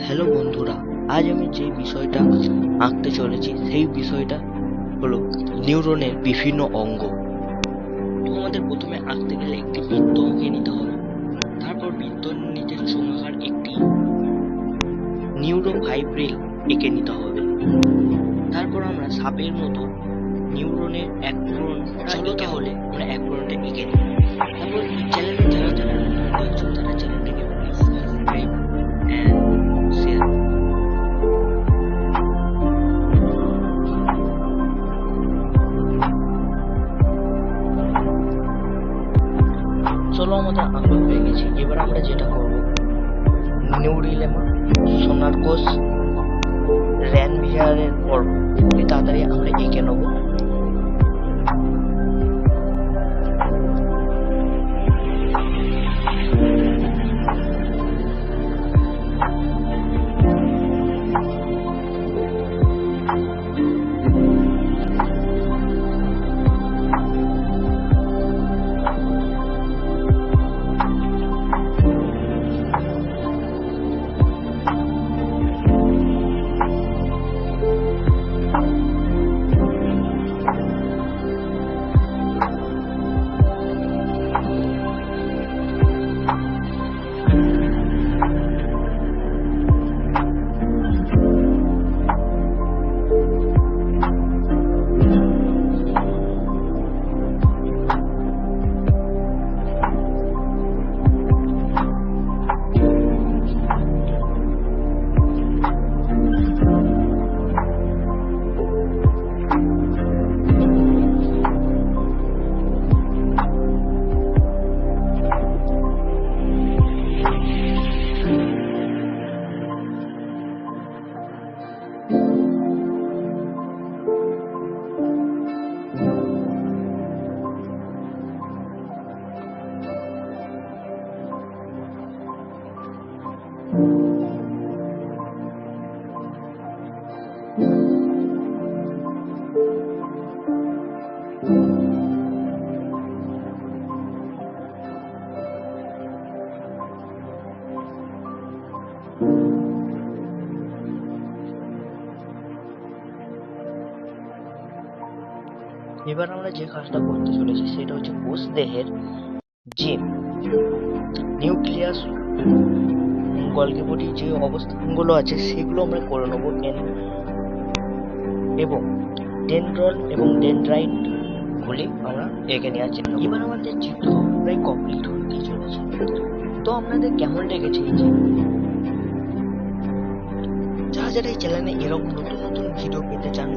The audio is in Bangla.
হ্যালো বন্ধুরা, আজ আমি যে বিষয়টা আঁকতে চলেছি, সেই বিষয়টা হলো নিউরনের বিভিন্ন অঙ্গ। তো আমাদের প্রথমে আঁকতে গেলে একটি বৃত্ত এঁকে নিতে হবে। তারপর বৃত্তর নিচে চোঙাকার একটি নিউরো ফাইব্রিল এঁকে নিতে হবে। তারপর আমরা সাপের মতো নিউরনের এক চলো তাহলে আমরা এক পূরণটা এঁকে নিই। তারপর এই চ্যানেলে যারা যারা চলো আমাদের আঁকা হয়ে গেছি। এবার আমরা যেটা করব নিউরিলেমা সোনার কোষ, র্যান বিহারের পর্ব। তাড়াতাড়ি আমরা এঁকে নেব। এবার আমরা যে কাজটা করতে চলেছি সেটা হচ্ছে কোষ দেহের যে নিউক্লিয়াস বডির যে অবস্থানগুলো আছে সেগুলো আমরা করে নেব এন- এবং ডেনড্রন এবং ডেনড্রাইট গুলি আমরা এঁকে নেওয়ার চেষ্টা এবার আমাদের চিত্র প্রায় কমপ্লিট হতে চলেছে। তো আপনাদের কেমন লেগেছে এই যারা যারা এই চ্যানেলে এরকম নতুন নতুন ভিডিও পেতে চান